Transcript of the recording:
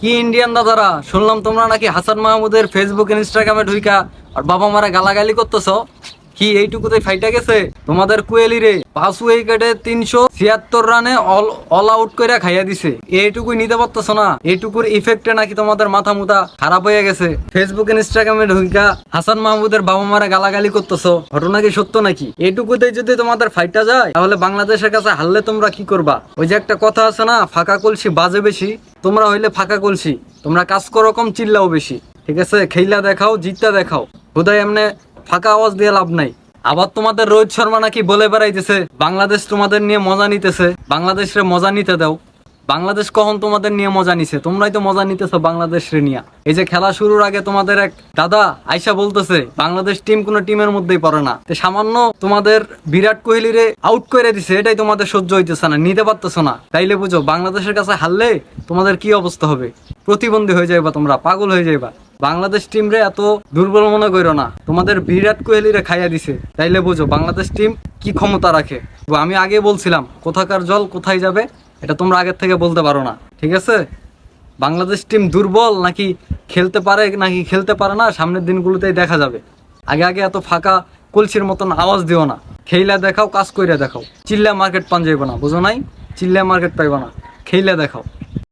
কি ইন্ডিয়ান দাদারা? শুনলাম তোমরা নাকি হাসান মাহমুদের ফেসবুক ইনস্টাগ্রামে ঢুইকা আর বাবা মারা গালাগালি করতেছ। কি এইটুকুতে ফাইটা গেছে? তোমাদের কুয়েলি রে, পাঁচ উইকেটে তিনশো ছিয়াত্তর রানে অল অল আউট করে খাইয়া দিছে। এইটুকুই নিতে পারতেছ না। এইটুকুর ইফেক্টে নাকি তোমাদের মাথা মুথা খারাপ হয়ে গেছে। ফেসবুক ইনস্টাগ্রামে ঢুকা হাসান মাহমুদের বাবা মারা গালাগালি করতেছ। ঘটনা কি সত্য নাকি? এইটুকুতে যদি তোমাদের ফাইটা যায়, তাহলে বাংলাদেশের কাছে হারলে তোমরা কি করবা? ওই যে একটা কথা আছে না, ফাঁকা কলসি বাজে বেশি। তোমরা হইলে ফাঁকা কলসি, তোমরা কাজ করো কম, চিল্লাও বেশি, ঠিক আছে? খেইলা দেখাও, জিতটা দেখাও। বোধহয় এমনি ফাঁকা আওয়াজ দিয়ে লাভ নাই। আবার তোমাদের রোহিত শর্মা নাকি বলে বেড়াইতেছে, বাংলাদেশ তোমাদের নিয়ে মজা নিতেছে, বাংলাদেশের মজা নিতে দাও। বাংলাদেশ কখন তোমাদের নিয়ে মজা নিছে? তোমরাই তো মজা নিতেছো বাংলাদেশ নিয়ে। এই যে খেলা শুরুর আগে তোমাদের এক দাদা আইসা বলতেছে, বাংলাদেশ টিম কোনো টিমের মধ্যেই পড়ে না। তো সামান্য তোমাদের বিরাট কোহলিরে আউট করে দিছে, এটাই তোমাদের সহ্য হইতেছে না, নিতে পারতেছো না। তাইলে বুঝো, বাংলাদেশের কাছে হারলে তোমাদের কি অবস্থা হবে? প্রতিবন্ধী হয়ে যাইবা তোমরা, পাগল হয়ে যাইবা। বাংলাদেশ টিম রে এত দুর্বল মনে করো না। তোমাদের বিরাট কোহলিরে খাইয়া দিছে। তাইলে বুঝো, বাংলাদেশ টিম কি ক্ষমতা রাখে? আমি আগে বলছিলাম, কোথাকার জল কোথায় যাবে? এটা তোমরা আগের থেকে বলতে পারো না, ঠিক আছে? বাংলাদেশ টিম দুর্বল নাকি খেলতে পারে নাকি খেলতে পারে না, সামনের দিনগুলোতেই দেখা যাবে। আগে আগে এত ফাঁকা কলসির মতন আওয়াজ দিও না। খেইলা দেখাও, কাজ কইরা দেখাও। চিল্লা মার্কেট পান যাইব না, বুঝো নাই? চিল্লা মার্কেট পাইব না। খেইলা দেখাও।